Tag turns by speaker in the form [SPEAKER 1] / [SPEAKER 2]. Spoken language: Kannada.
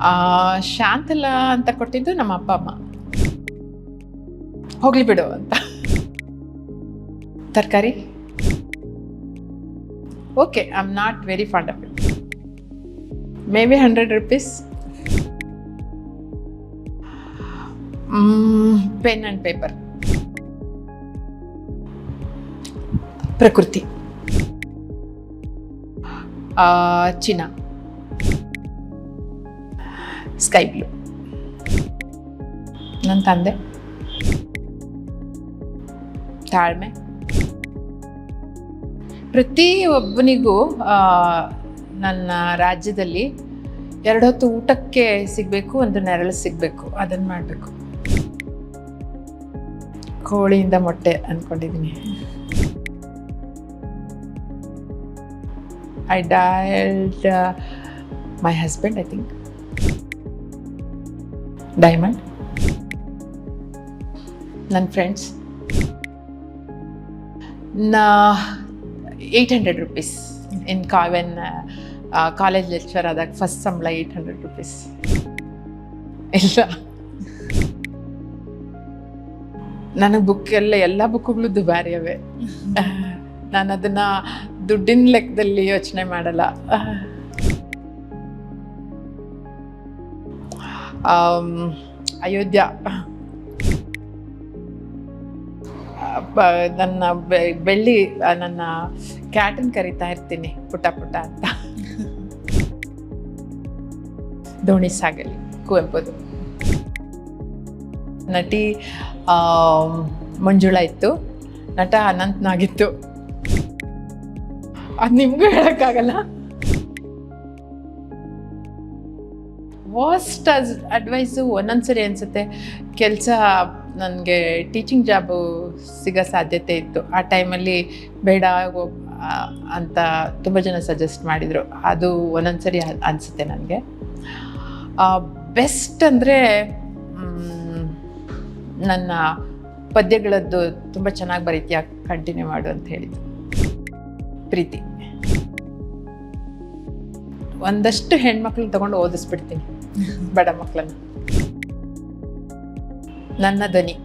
[SPEAKER 1] ಆ, ಶಾಂತಲ ಅಂತ ಕೊಟ್ಟಿದ್ದು ನಮ್ಮ ಅಪ್ಪ ಅಮ್ಮ ಹೋಗ್ಲಿ ಬಿಡು ಅಂತ ತರಕಾರಿ okay I am not very fond of it may be hundred rupees pen and paper ಪ್ರಕೃತಿ ಆ, ಚಿನ್ನ ಸ್ಕೈ ಬ್ಲೂ ನನ್ನ ತಂದೆ. ತಾಳ್ಮೆ. ಪ್ರತಿ ಒಬ್ಬನಿಗೂ ನನ್ನ ರಾಜ್ಯದಲ್ಲಿ ಎರಡು ಹೊತ್ತು ಊಟಕ್ಕೆ ಸಿಗಬೇಕು, ಒಂದು ನೆರಳು ಸಿಗಬೇಕು. ಅದನ್ನು ಮಾಡಬೇಕು. ಕೋಳಿಯಿಂದ ಮೊಟ್ಟೆ ಅಂದ್ಕೊಂಡಿದ್ದೀನಿ I dialled my husband I think diamond ನನ್ನ ಫ್ರೆಂಡ್ಸ್ ನಾ ಏಯ್ಟ್ ಹಂಡ್ರೆಡ್ ರುಪೀಸ್ ಇನ್ ಕಾವೆನ್ ಕಾಲೇಜ್ ಲೆಕ್ಚರ್ ಆದಾಗ ಫಸ್ಟ್ ಸಂಬಳ ಏಯ್ಟ್ ಹಂಡ್ರೆಡ್ ರುಪೀಸ್ ಇಲ್ಲ ನನಗೆ ಬುಕ್ ಎಲ್ಲ ಎಲ್ಲ ಬುಕ್ಗಳು ದುಬಾರಿ ಅವೆ ನಾನು ಅದನ್ನು ದುಡ್ಡಿನ ಲೆಕ್ಕದಲ್ಲಿ ಯೋಚನೆ ಮಾಡಲ್ಲ. ಅಯೋಧ್ಯ. ನನ್ನ ಬೆಳ್ಳಿ ನನ್ನ ಕ್ಯಾಟನ್ ಕರಿತಾ ಇರ್ತೀನಿ ಪುಟ ಪುಟ ಅಂತ ಧೋಣಿ ಸಾಗಲಿ ಕುವೆಂಪುದು ನಟಿ ಮಂಜುಳಾ ಇತ್ತು ನಟ ಅನಂತ್ ನಾಗಿತ್ತು ಅದು ನಿಮಗೂ ಹೇಳೋಕ್ಕಾಗಲ್ಲ ವರ್ಸ್ಟ್ ಅಸ್ ಅಡ್ವೈಸು ಒಂದೊಂದ್ಸರಿ ಅನಿಸುತ್ತೆ. ಕೆಲಸ ನನಗೆ ಟೀಚಿಂಗ್ ಜಾಬು ಸಿಗೋ ಸಾಧ್ಯತೆ ಇತ್ತು. ಆ ಟೈಮಲ್ಲಿ ಬೇಡ ಅಂತ ತುಂಬ ಜನ ಸಜೆಸ್ಟ್ ಮಾಡಿದರು. ಅದು ಒಂದೊಂದ್ಸರಿ ಅನಿಸುತ್ತೆ ನನಗೆ. ಬೆಸ್ಟ್ ಅಂದರೆ ನನ್ನ ಪದ್ಯಗಳದ್ದು ತುಂಬ ಚೆನ್ನಾಗಿ ಬರೀತೀಯ ಕಂಟಿನ್ಯೂ ಮಾಡು ಅಂತ ಹೇಳಿದ್ದು. ಪ್ರೀತಿ. ಒಂದಷ್ಟು ಹೆಣ್ಮಕ್ಳು ತಗೊಂಡು ಓದಿಸ್ಬಿಡ್ತೀನಿ. ಬಡ ಮಕ್ಕಳನ್ನ. ನನ್ನ ಧ್ವನಿ.